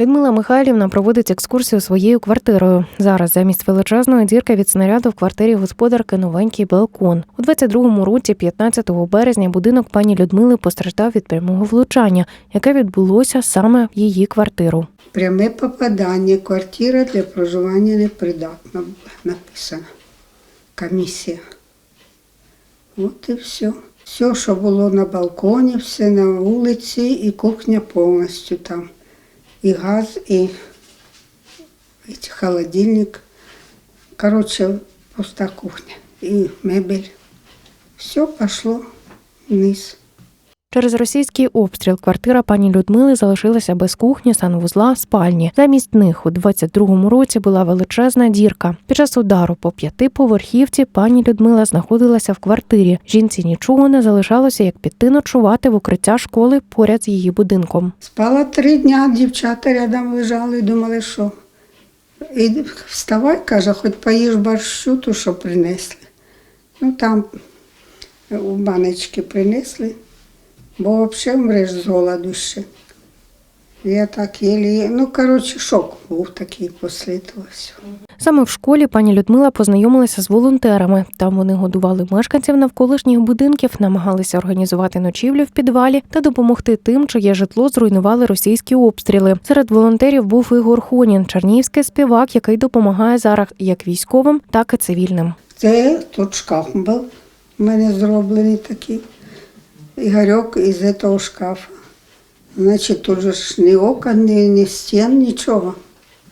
Людмила Михайлівна проводить екскурсію своєю квартирою. Зараз замість величезної дірки від снаряду в квартирі господарки новенький балкон. У 22-му році, 15 березня, будинок пані Людмили постраждав від прямого влучання, яке відбулося саме в її квартиру. Пряме попадання. Квартира для проживання непридатна була написано. Комісія. От і все. Все, що було на балконі, все на вулиці, і кухня повністю там. І газ, и эти, холодильник. Короче, пуста кухня. и мебель. Все пошло вниз. Через російський обстріл квартира пані Людмили залишилася без кухні, санвузла, спальні. Замість них у 22-му році була величезна дірка. Під час удару по п'ятиповерхівці пані Людмила знаходилася в квартирі. Жінці нічого не залишалося, як піти ночувати в укриття школи поряд з її будинком. Спала три дня, дівчата рядом лежали, і думали, що. І вставай, каже, хоч поїж борщу, ту, що принесли. Ну там у баночки принесли, бо взагалі вмреш з голоду ще. Я так єлі, ну, коротше, шок був такий після того всього. Саме в школі пані Людмила познайомилася з волонтерами. Там вони годували мешканців навколишніх будинків, намагалися організувати ночівлю в підвалі та допомогти тим, чиє житло зруйнували російські обстріли. Серед волонтерів був Ігор Хонін, чернігівський співак, який допомагає зараз як військовим, так і цивільним. Це тут шкаф був у мене зроблений такий. Ігорьок із цього шкафа. Значить, тут же ж ні окон, ні, ні стін, нічого.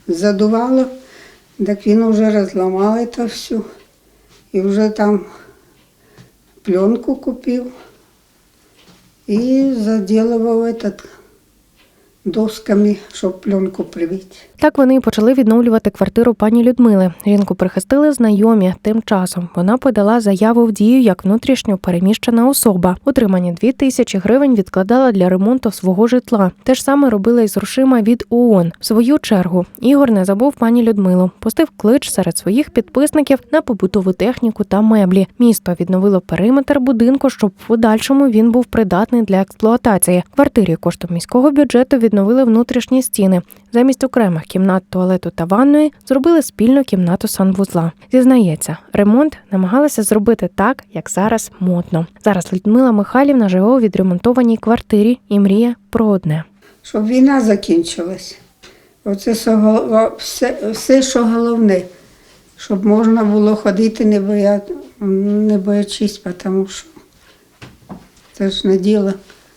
Задувало, так він вже розламав це все. І вже там пленку купив і заділував этот досками, щоб пленку прибити. Так вони й почали відновлювати квартиру пані Людмили. Жінку прихистили знайомі. Тим часом вона подала заяву в дію як внутрішньо переміщена особа. Отримані дві тисячі гривень відкладала для ремонту свого житла. Те ж саме робила й з грошима від ООН. В свою чергу Ігор не забув пані Людмилу. Пустив клич серед своїх підписників на побутову техніку та меблі. Місто відновило периметр будинку, щоб в подальшому він був придатний для експлуатації. Квартирі коштом міського бюджету відновили внутрішні стіни. Замість окремих кімнат туалету та ванної зробили спільну кімнату санвузла. Зізнається, ремонт намагалися зробити так, як зараз модно. Зараз Людмила Михайлівна живе у відремонтованій квартирі і мріє про одне. Щоб війна закінчилась. Оце все, все, що головне, щоб можна було ходити не, боя, не боячись, тому що це ж не діло.